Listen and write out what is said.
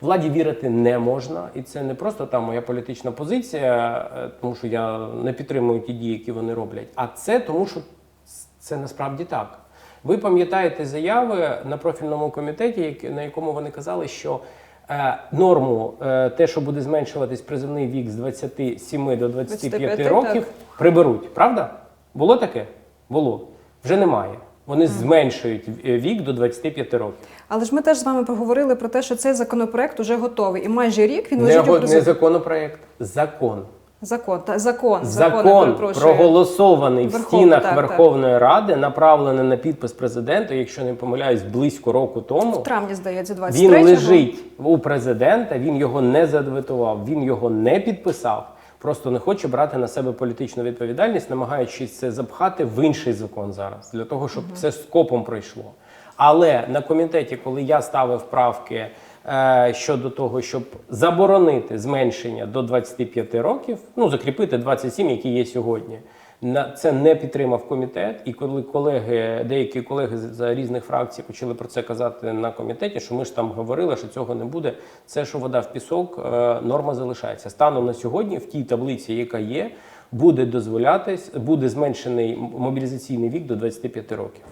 Владі вірити не можна, і це не просто там моя політична позиція, е, тому що я не підтримую ті дії, які вони роблять. А це тому, що це насправді так. Ви пам'ятаєте заяви на профільному комітеті, на якому вони казали, що е, норму, е, те, що буде зменшуватись призовний вік з 27 до 25 25, років, так. приберуть. Правда? Було таке? Було. Вже немає. Вони зменшують вік до 25 років. Але ж ми теж з вами поговорили про те, що цей законопроект уже готовий, і майже рік він Не, лежить у го- не законопроект, закон. Закон, та закон, закон, Закон проголосований в стінах так, так. Верховної Ради, направлений на підпис президента, якщо не помиляюсь, близько року тому. в травні, здається, Він 23-го. лежить у президента, він його не задветував, він його не підписав. Просто не хоче брати на себе політичну відповідальність, намагаючись це запхати в інший закон зараз, для того, щоб все скопом пройшло. Але на комітеті, коли я ставив правки е, щодо того, щоб заборонити зменшення до 25 років, ну закріпити 27, які є сьогодні. На це не підтримав комітет, і коли колеги, деякі колеги з різних фракцій почали про це казати на комітеті, що ми ж там говорили, що цього не буде. Це що вода в пісок, е, норма залишається. Станом на сьогодні, в тій таблиці, яка є, буде дозволятись, буде зменшений мобілізаційний вік до 25 років.